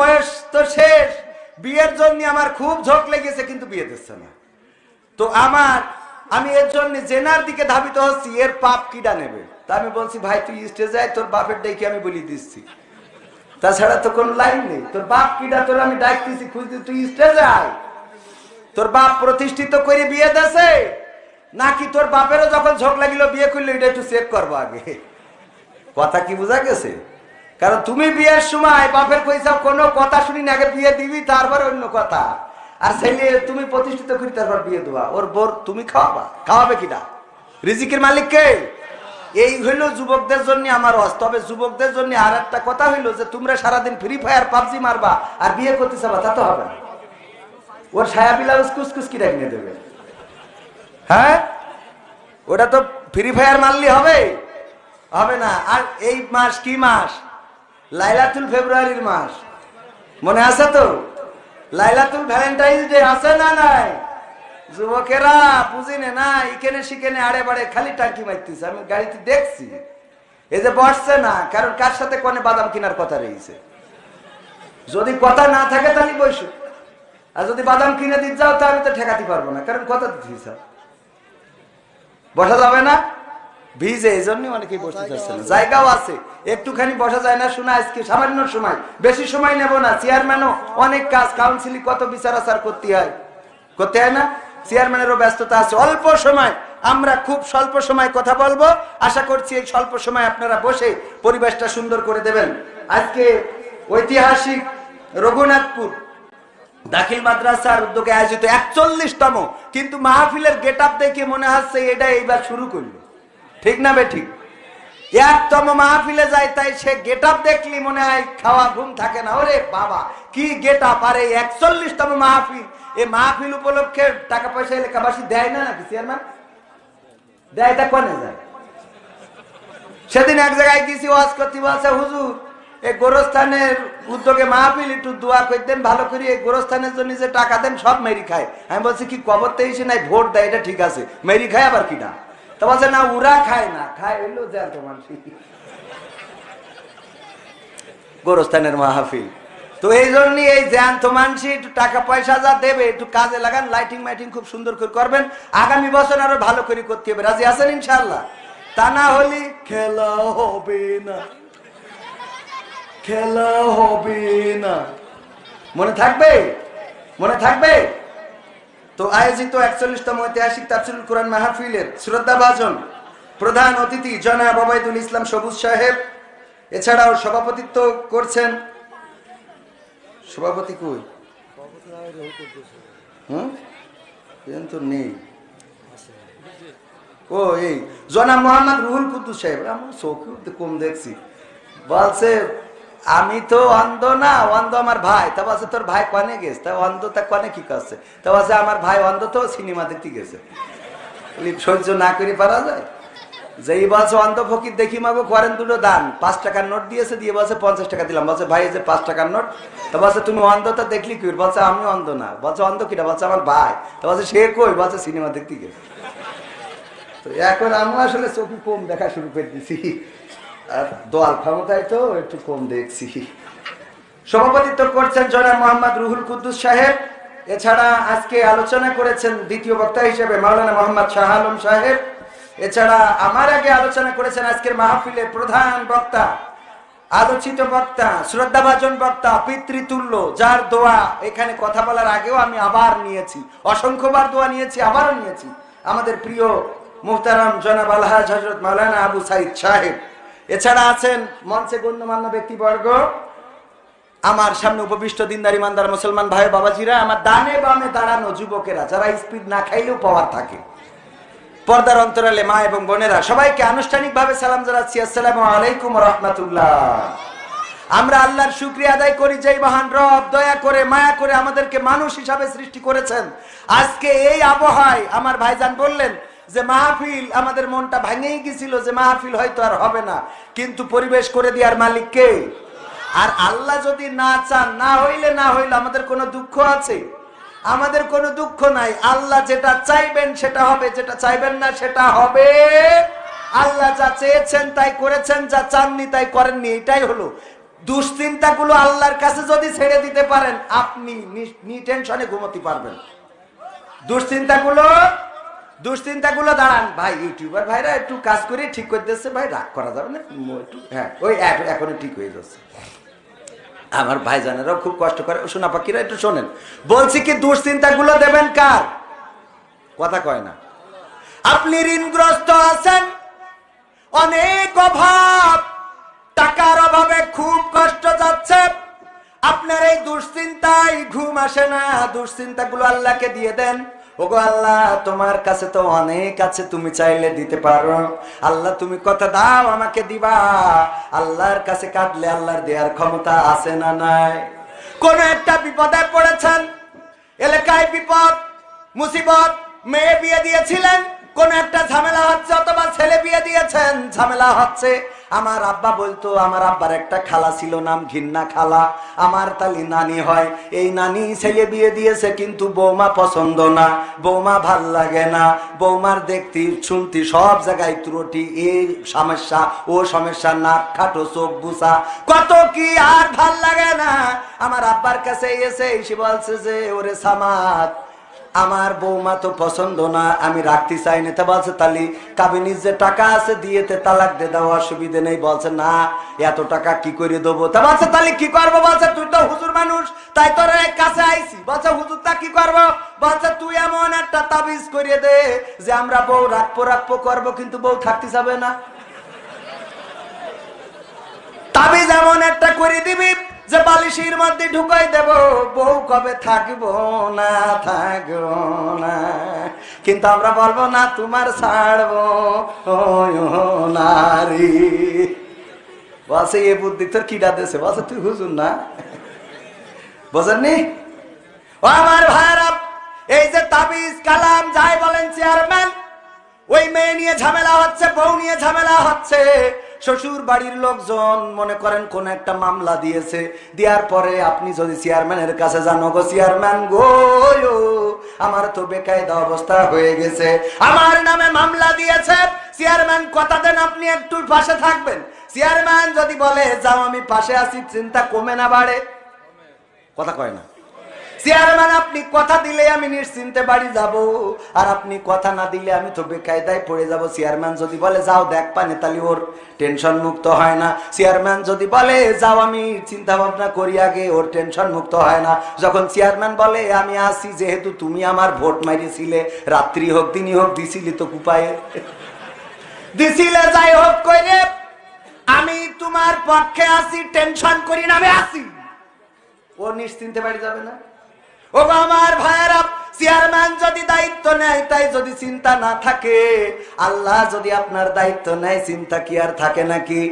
বয়স তো শেষ। বিয়ের জন্য আমার খুব ঝোঁক লেগেছে, কিন্তু বিয়ে দিচ্ছে না। তো আমার, আমি এর জন্য জেনার দিকে ধাবিত হচ্ছি, এর পাপ কিডা নেবে? তা আমি বলছি, ভাই, তুই স্টেজে আয় তোর বাপের ডেকে আমি বলি দিচ্ছি। তাছাড়া তো কোনো লাইন নেই। তোর বাপ কিডা, তোর আমি ডাকতেছি, খুঁজতে তুই স্টেজে আয়। তোর বাপ প্রতিষ্ঠিত করে বিয়ে দেছে নাকি তোর বাপেরও যখন ঝোঁক লাগিল, বিয়ে করল, এটা একটু চেক করব আগে। কথা কি বোঝা গেছে? কারণ তুমি বিয়ের সময় বাপের পয়সা কোনো কথা শুনি না, আগে বিয়ে দিবি, তারপর অন্য কথা। আর ছেলে, তুমি প্রতিষ্ঠিত করি, তারপর বিয়ে দেওয়া ওর বোর, তুমি খাওয়াবা? খাওয়াবে কিনা? রিজিকের মালিক কে? এই হইল যুবকদের জন্য আমার অস তবে যুবকদের জন্য আর একটা কথা হইল যে, তোমরা সারাদিন ফ্রি ফায়ার পাবজি মারবা, আর বিয়ে করতে চাবা, তা তো হবে না। ওর ছায়া ব্লাউজ কুসকুস কি রেখে দেবে। হ্যাঁ? ওটা তো ফ্রি ফায়ার মারলি হবে। হবে না। আর এই মাস কি মাস? লাইলাতুল ফেব্রুয়ারির মাস। মনে আছে তো? লাইলাতুল ভ্যালেন্টাইন্স ডে আছে না নাই? যুবকেরা বুঝি নে এখানে সেখানে আড়ে বাড়ে খালি টাঙ্কি মারতেছে। আমি গাড়িতে দেখছি। এই যে বসছে না, কারণ কার সাথে কনে বাদাম কেনার কথা রয়েছে? যদি কথা না থাকে তাহলে বসো। আর যদি বাদাম কিনে দিতে যাও তাহলে তো ঠেকাতে পারব না। কারণ কথা দিচ্ছি স্যার। বসা যাবে না? ভিজে এই জন্য অনেকেই বসতে চাচ্ছে না। জায়গাও আছে। একটুখানি বসা যায় না, শোনা আজকে সামান্য সময়। বেশি সময় নেব না। চেয়ারম্যানও অনেক কাজ কাউন্সিলিং কত বিচার আচার করতে হয়। করতে হয় না? চেয়ারম্যানেরও ব্যস্ততা আছে। অল্প সময়। আমরা খুব স্বল্প সময় কথা বলব। আশা করছি এই স্বল্প সময় আপনারা বসে পরিবেশটা সুন্দর করে দেবেন। আজকে ঐতিহাসিক রঘুনাথপুর দাখিল মাদ্রাসার উদ্যোগে আয়োজিত একচল্লিশতম কিন্তু মাহফিলের গেট আপ দেখে মনে হচ্ছে এটা এইবার শুরু করল। ঠিক না বে ঠিক? মাহফিলে যায়, তাই সে গেট আপ দেখলি মনে হয়, খাওয়া ঘুম থাকে না। ওরে বাবা, কি গেট আপ আর একচল্লিশতম মাহফিল। এই মাহফিল উপলক্ষে টাকা পয়সা এলাকাবাসী দেয় না নাকি চেয়ারম্যান দেয় তা কনে যায়? সেদিন এক জায়গায় গেছি, ওয়াজ করতে, বলছে, হুজুর এই গোরস্থানের উদ্যোগে মাহফিল, একটু দোয়া করতেন ভালো করে এই গোরস্থানের জন্য যে টাকা দেন, সব মেরি খায়। আমি বলছি, কি কবর তেইশে নাই? ভোট দেয়, এটা ঠিক আছে। মেরি খায় আবার কি না? তো বলছে না উরা খায় না, খায় হইল জ্যান্ত মানুষ গোরস্থানের মাহফিল। তো এই জন্য এই জ্যান্ত মানসি একটু টাকা পয়সা যা দেবে, একটু কাজে লাগান লাইটিং মাইটিং খুব সুন্দর করে করবেন। আগামী বছর আরও ভালো করে করতে হবে। রাজি আছেন ইনশাল্লাহ তা না হলে খেলা হবে না। খেলা হবে না। মনে থাকবে? মনে থাকবে? তো আয়োজিত একচল্লিশতম ঐতিহাসিক তাফসিরুল কোরআন মাহফিলের শ্রদ্ধা ভাজন প্রধান অতিথি জনাব ওবায়দুল ইসলাম সবুজ সাহেব, এছাড়াও সভাপতিত্ব করছেন সভাপতি কই? হুম? নেই। ও এই জনাব মোহাম্মদ রুহুল কুদ্দুস সাহেব, আমার চোখে কম দেখছি। বলছে আমি তো অন্ধ না, অন্ধ আমার ভাই। তা বলছে, তোর ভাই কনে গেছে? তা অন্ধ তা কনে কি করছে? তা বলছে, আমার ভাই অন্ধ তো, সিনেমা দেখতে গেছে। সহ্য না করে পারা যায়? যেই বলছে, অন্ধ ফকির, দেখি মাগো, করেন দুটো দান। পাঁচ টাকার নোট দিয়েছে, দিয়ে বলছে, পঞ্চাশ টাকা দিলাম। বলছে, ভাই যে পাঁচ টাকার নোট। তো বলছে, তুমি অন্ধতা দেখলি কি? বলছে, আমি অন্ধ না। বলছে, অন্ধ কিনা বলছে, আমার ভাই। তো বলছে, সে কই? বলছে, সিনেমা দেখতে গেছে। তো এখন আমি আসলে চোখে কম দেখা শুরু করে দিছি। আর দোয়াল ক্ষমতায় তো একটু কম দেখছি। সভাপতিত্ব করছেন জনাব মোহাম্মদ রুহুল কুদ্দুস সাহেব। এছাড়া আজকে আলোচনা করেছেন দ্বিতীয় বক্তা হিসেবে মাওলানা মোহাম্মদ শাহ আলম সাহেব। এছাড়া আমার আগে আলোচনা করেছেন আজকের মাহফিলের প্রধান বক্তা, আলোচিত বক্তা, শ্রদ্ধাভাজন বক্তা, পিতৃতুল্য, যার দোয়া এখানে কথা বলার আগেও আমি আবার নিয়েছি, অসংখ্যবার দোয়া নিয়েছি, আবারও নিয়েছি। আমাদের প্রিয় মুহতারাম জনাব আলহাজ হজরত মাওলানা আবু সাইদ সাহেব। এছাড়া আছেন মঞ্চে গণ্যমান্য ব্যক্তিবর্গ, আমার সামনে উপবিষ্ট দিনদার, ইমানদার মুসলমান ভাই বাবাজিরা, আমার দানে বামে দাঁড়ানো যুবকেরা, যারা স্পিড না খাইলেও পাওয়ার থাকে। পর্দার অন্তরালে মা এবং বোনেরা, সবাইকে আনুষ্ঠানিকভাবে সালাম জানাচ্ছি। আসসালামু আলাইকুম রহমতুল্লাহ। আমরা আল্লাহর শুক্রিয়া আদায় করি যে মহান রব দয়া করে, মায়া করে আমাদেরকে মানুষ হিসাবে সৃষ্টি করেছেন। আজকে এই আবহাওয়ায় আমার ভাইজান বললেন যে মাহফিল আমাদের মনটা ভাঙেই গেছিল, যে মাহফিল হয়তো আর হবে না। কিন্তু পরিবেশ করে দেওয়ার মালিক কে? আর আল্লাহ যদি না চান, না হইলে না হইলে আমাদের কোনো দুঃখ আছে? আমাদের কোনো দুঃখ নাই। আল্লাহ যেটা চাইবেন সেটা হবে, যেটা চাইবেন না সেটা হবে। আল্লাহ যা চেয়েছেন তাই করেছেন, যা চাননি তাই করেননি, এটাই হলো। দুশ্চিন্তাগুলো আল্লাহর কাছে যদি ছেড়ে দিতে পারেন, আপনি টেনশনে ঘুমোতে পারবেন। দুশ্চিন্তাগুলো দুশ্চিন্তাগুলো দাঁড়ান। ভাই ইউটিউবার ভাইরা একটু কাজ করে ঠিক করে দিচ্ছে ভাই, রাগ করা যাবে না। একটু হ্যাঁ ওই এখনও ঠিক হয়ে যাচ্ছে। আমার ভাইজানেরাও খুব কষ্ট করে। সোনা পাখিরা একটু শোনেন। বলছি কি, দুশ্চিন্তাগুলো দেবেন কার? কথা কয় না। আপনি ঋণগ্রস্ত আছেন? অনেক অভাব। টাকার অভাবে খুব কষ্ট যাচ্ছে। আপনার এই দুশ্চিন্তায় ঘুম আসে না। দুশ্চিন্তাগুলো আল্লাহকে দিয়ে দেন। ওগো আল্লাহ, তোমার কাছে তো অনেক আছে, তুমি চাইলে দিতে পারো। আল্লাহ, তুমি কথা দাও, আমাকে দিবা। আল্লাহর কাছে কাটলে আল্লাহর দেওয়ার ক্ষমতা আছে না নাই? কোন একটা বিপদে পড়েছেন, এলাকায় বিপদ, মুসিবত, মেয়ে বিয়ে দিয়েছিলেন, কোন একটা ঝামেলা দিয়েছেন ঝামেলা হচ্ছে। আমার আব্বা বলতো, আমার আব্বার একটা খালা ছিল নাম ঘিন্না খালা। আমার তালি নানি হয়। এই নানি ছেলে বিয়ে দিয়েছে, কিন্তু বৌমা পছন্দ না। বৌমা ভালো লাগে না। বৌমার দেখতি, শুনতি সব জায়গায় ত্রুটি। এই সমস্যা, ও সমস্যা, নাক খাটো, চোখ বুসা কত কি আর ভালো লাগে না? আমার আব্বার কাছে এসে এসে বলছে যে, ওরে সামাদ আমার বৌমা তো পছন্দ না, আমি রাখতে চাই না। তা বলছে, তালি, কাবিনীর যে টাকা আছে দিয়েতে তালাক দে, দাও, অসুবিধে নেই। বলছে, না, এত টাকা কি করে দেবো? তা বলছে, তালি, কি করব? বলছে, তুই তো হুজুর মানুষ, তাই তোর কাছে আইছি। বলছে, হুজুর, তা কি করব? বলছে, তুই এমন একটা তাবিজ করিয়ে দে যে আমরা বউ রাখব রাখব, করব, কিন্তু বউ থাকতে যাবে না। তাবিজ এমন একটা করে দিবি যে বালিশির মধ্যে ঢুকাই দেব, বউ কবে থাকব না থাকব না? কিন্তু আমরা বলব, না, তোমার ছাড়বো। নারী। বলছে এ বুদ্ধি তোর কিডা দেশে বলছে তুই হুজুর না? বোঝেননি? ও আমার ভাইরা এই যে তাবিজ, কালাম, যাই বলেন চেয়ারম্যান ওই মেয়ে নিয়ে ঝামেলা হচ্ছে, বউ নিয়ে ঝামেলা হচ্ছে। শ্বশুর বাড়ির লোকজন মনে করেন কোন একটা মামলা দিয়েছে। দেওয়ার পরে আপনি যদি চেয়ারম্যানের কাছে জানো গো চেয়ারম্যান গো আমার তো বেকায়দা অবস্থা হয়ে গেছে। আমার নামে মামলা দিয়েছে। চেয়ারম্যান কথা দেন, আপনি একটু পাশে থাকবেন। চেয়ারম্যান যদি বলে, যাও, আমি পাশে আছি, চিন্তা কমে না বাড়ে। কথা কয় না। চেয়ারম্যান, আপনি কথা দিলে আমি নিশ্চিন্তে বাড়ি যাব। আর আপনি কথা না দিলে আমি তো বেকায়দায় পড়ে যাব। চেয়ারম্যান যদি বলে, যাও দেখ পানে তাহলে ওর, টেনশন মুক্ত হয় না। চেয়ারম্যান যদি বলে, যাও আমি চিন্তা ভাবনা করি আগে, ওর টেনশন মুক্ত হয় না। যখন চেয়ারম্যান বলে, আমি আসি যেহেতু তুমি আমার ভোট মারিছিলে রাত্রি হোক, দিনই হোক, দিছিলি তো কুপায়ে। দিছিলে, যাই হোক কইরে আমি তোমার পক্ষে আসি, টেনশন করি না, আমি আসি। ও নিশ্চিন্তে বাড়ি যাবে না? ও আমার ভাইয়েরা, চেয়ারম্যান যদি দায়িত্ব নেয়, তাই যদি চিন্তা না থাকে, আল্লাহ যদি আপনার দায়িত্ব নেয়, চিন্তা কি আর থাকে নাকি?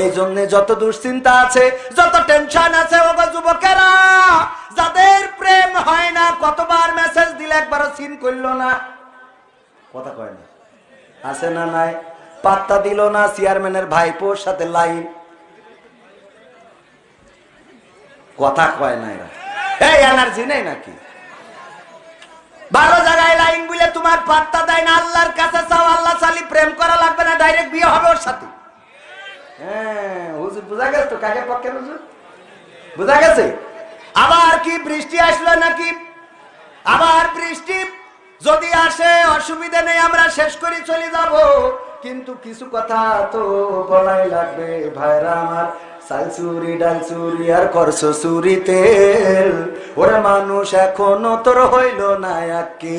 এই জন্য যত দুশ্চিন্তা আছে, যত টেনশন আছে ও যুবকেরা, যাদের প্রেম হয় না, কতবার মেসেজ দিলে একবারও সিন করল না? কথা কয় না। আছে না নাই? পাত্তা দিল না চেয়ারম্যানের ভাইপোর সাথে লাইন। কথা কয় না এরা। এই এনার্জি নেই নাকি? ভালো জায়গায় লাইন বুলে তোমার পাত্তা দেয় না, আল্লাহর কাছে চাও, আল্লাহ চালি প্রেম করা লাগবে না ডাইরেক্ট বিয়ে হবে ওর সাথে। হ্যাঁ হুজুর, বুঝা গেছে তো কাকে পক্ষে হুজুর? বুঝা গেছে? আবার কি বৃষ্টি আসলো নাকি? আবার বৃষ্টি যদি আসে, অসুবিধা নেই, আমরা শেষ করে চলে যাব। কিন্তু কিছু কথা তো বলাই লাগবে, ভাইরা আমার চাল চুরি ডাল চুরি, আর করছ চুরি তেল। ওরা মানুষ, এখনও তোর হইল না কি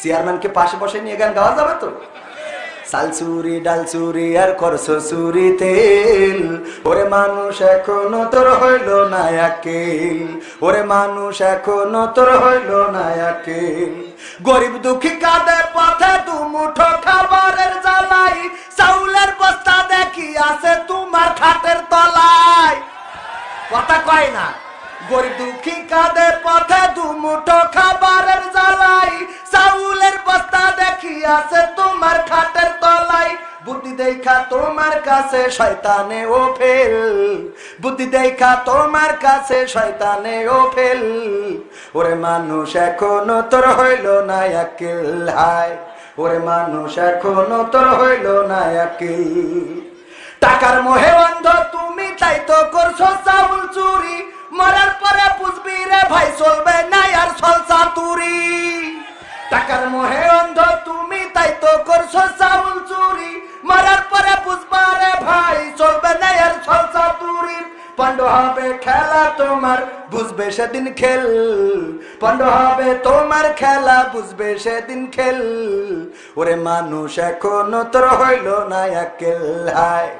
চেয়ারম্যানকে পাশে বসে নিয়ে গান গাওয়া যাবে তো? চাল চুরি ডাল চুরি আর করছ চুরি তেল। ওরে মানুষ, এখনও তোর হইল না ওরে মানুষ, এখনও তোর হইল না গরিব দুঃখী কাঁদে পথে দু মুঠো খাবারের জ্বালাই। চাউলের বস্তা দেখি আছে তোমার খাটের তলায়। কথা কয় না। গরিব দুঃখী কাঁদে পথে দু মুঠো খাবারের জ্বালাই। চাউলের বস্তা দেখি আছে তোমার খাটের তলায়। বুদ্ধি দেখা তোমার কাছে শয়তানে ও ফেল। বুদ্ধি দেখা তোমার কাছে শয়তানে ও ফেল। ওরে মানুষ, এখনও তোর হইল না একেল। হায়, ওরে মানুষ, এখনও তোর হইল না একেল। টাকার মোহে অন্ধ, তুমি তাই তো করছ চাউল চুরি। মরার পরে বুঝবি রে ভাই, চলবে না আর সলসা তুরি টাকার মোহে অন্ধ তুমি, তাই তো করছ চাউল চুরি। মরার পরে বুঝবা রে ভাই, চলবে না আর সলসা তুরি পণ্ড হবে খেলা তোমার, বুঝবে সেদিন খেল। পণ্ড হবে তোমার খেলা, বুঝবে সেদিন খেল। ওরে মানুষ এখনও তোর হইল না একেল, হায়।